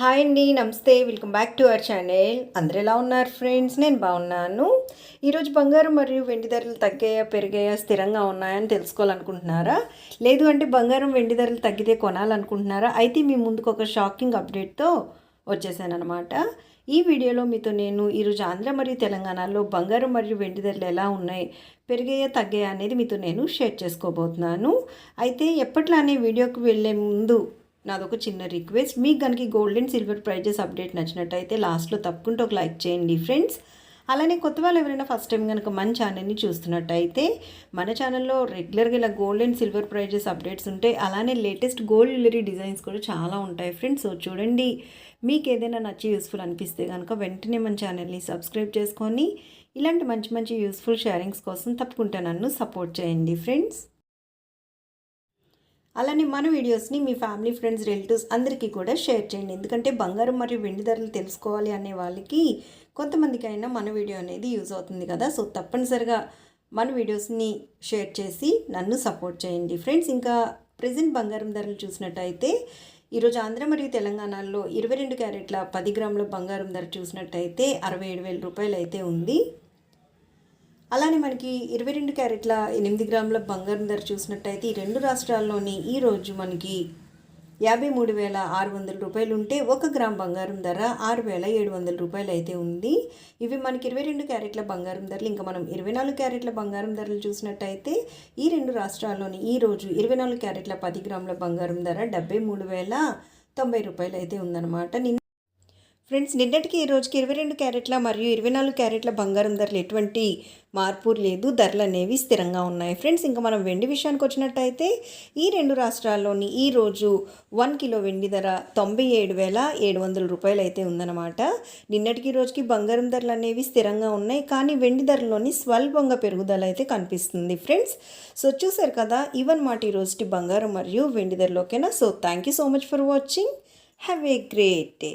Hi అండి నమస్తే. Welcome back to our channel అందరు ఎలా ఉన్నారు ఫ్రెండ్స్ నేను బాగున్నాను. ఈరోజు బంగారం మరియు వెండి ధరలు తగ్గాయా పెరిగాయా స్థిరంగా ఉన్నాయని తెలుసుకోవాలనుకుంటున్నారా? లేదు అంటే బంగారం వెండి ధరలు తగ్గితే కొనాలనుకుంటున్నారా? అయితే మీ ముందుకు ఒక షాకింగ్ అప్డేట్తో వచ్చేసాను అనమాట ఈ వీడియోలో మీతో నేను ఈరోజు ఆంధ్ర మరియు తెలంగాణలో బంగారం మరియు వెండి ధరలు ఎలా ఉన్నాయి పెరిగాయా తగ్గాయా అనేది మీతో నేను షేర్ చేసుకోబోతున్నాను. అయితే ఎప్పట్లానే వీడియోకి వెళ్ళే ముందు నాదొక చిన్న రిక్వెస్ట్. మీకు కనుక gold and silver prizes update నచ్చినట్టయితే లాస్ట్లో తప్పకుండా ఒక లైక్ చేయండి ఫ్రెండ్స్ అలానే కొత్త వాళ్ళు ఎవరైనా ఫస్ట్ టైం కనుక మన ఛానల్ని చూస్తున్నట్టయితే మన ఛానల్లో రెగ్యులర్గా ఇలా gold and silver prizes updates ఉంటాయి. అలానే లేటెస్ట్ గోల్డ్ జ్యువెలరీ డిజైన్స్ కూడా చాలా ఉంటాయి ఫ్రెండ్స్ సో చూడండి. మీకు ఏదైనా నచ్చి యూస్ఫుల్ అనిపిస్తే కనుక వెంటనే మన ఛానల్ని సబ్స్క్రైబ్ చేసుకొని ఇలాంటి మంచి మంచి యూస్ఫుల్ షేరింగ్స్ కోసం తప్పకుండా నన్ను సపోర్ట్ చేయండి ఫ్రెండ్స్ అలానే మన వీడియోస్ని మీ ఫ్యామిలీ ఫ్రెండ్స్ రిలేటివ్స్ అందరికీ కూడా షేర్ చేయండి. ఎందుకంటే బంగారం మరియు వెండి ధరలు తెలుసుకోవాలి అనే వాళ్ళకి కొంతమందికి అయినా మన వీడియో అనేది యూజ్ అవుతుంది కదా. సో తప్పనిసరిగా మన వీడియోస్ని షేర్ చేసి నన్ను సపోర్ట్ చేయండి. ఫ్రెండ్స్ ఇంకా ప్రజెంట్ బంగారం ధరలు చూసినట్టయితే ఈరోజు ఆంధ్ర మరియు తెలంగాణలో ఇరవై రెండు క్యారెట్ల పది గ్రాముల బంగారం ధర చూసినట్టయితే అరవై ఏడు వేల రూపాయలు అయితే ఉంది. అలానే మనకి ఇరవై రెండు క్యారెట్ల ఎనిమిది గ్రాముల బంగారం ధర చూసినట్టయితే ఈ రెండు రాష్ట్రాల్లోని ఈరోజు మనకి యాభై మూడు వేల ఆరు వందల రూపాయలు ఉంటే ఒక గ్రామ్ బంగారం ధర ఆరు వేల ఏడు వందల రూపాయలు అయితే ఉంది. ఇవి మనకి ఇరవై రెండు క్యారెట్ల బంగారం ధరలు ఇంకా మనం ఇరవై నాలుగు క్యారెట్ల బంగారం ధరలు చూసినట్టయితే ఈ రెండు రాష్ట్రాల్లోని ఈరోజు ఇరవై నాలుగు క్యారెట్ల పది గ్రాముల బంగారం ధర డెబ్బై మూడు వేల తొంభై రూపాయలు అయితే ఉందన్నమాట. నిన్న ఫ్రెండ్స్ నిన్నటికి ఈ రోజుకి ఇరవై రెండు క్యారెట్ల మరియు ఇరవై నాలుగు క్యారెట్ల బంగారం ధరలు ఎటువంటి మార్పు లేదు. ధరలు అనేవి స్థిరంగా ఉన్నాయి. ఫ్రెండ్స్ ఇంకా మనం వెండి విషయానికి వచ్చినట్టయితే ఈ రెండు రాష్ట్రాల్లోని ఈ రోజు వన్ కిలో వెండి ధర తొంభై ఏడు వేల ఏడు వందల రూపాయలు అయితే ఉందన్నమాట. నిన్నటికి రోజుకి బంగారం ధరలు అనేవి స్థిరంగా ఉన్నాయి. కానీ వెండి ధరలోని స్వల్పంగా పెరుగుదల అయితే కనిపిస్తుంది ఫ్రెండ్స్. సో చూసారు కదా ఇవన్నమాట ఈ రోజుకి బంగారం మరియు వెండి ధరలోకేనా? So thank you so much for watching have a great day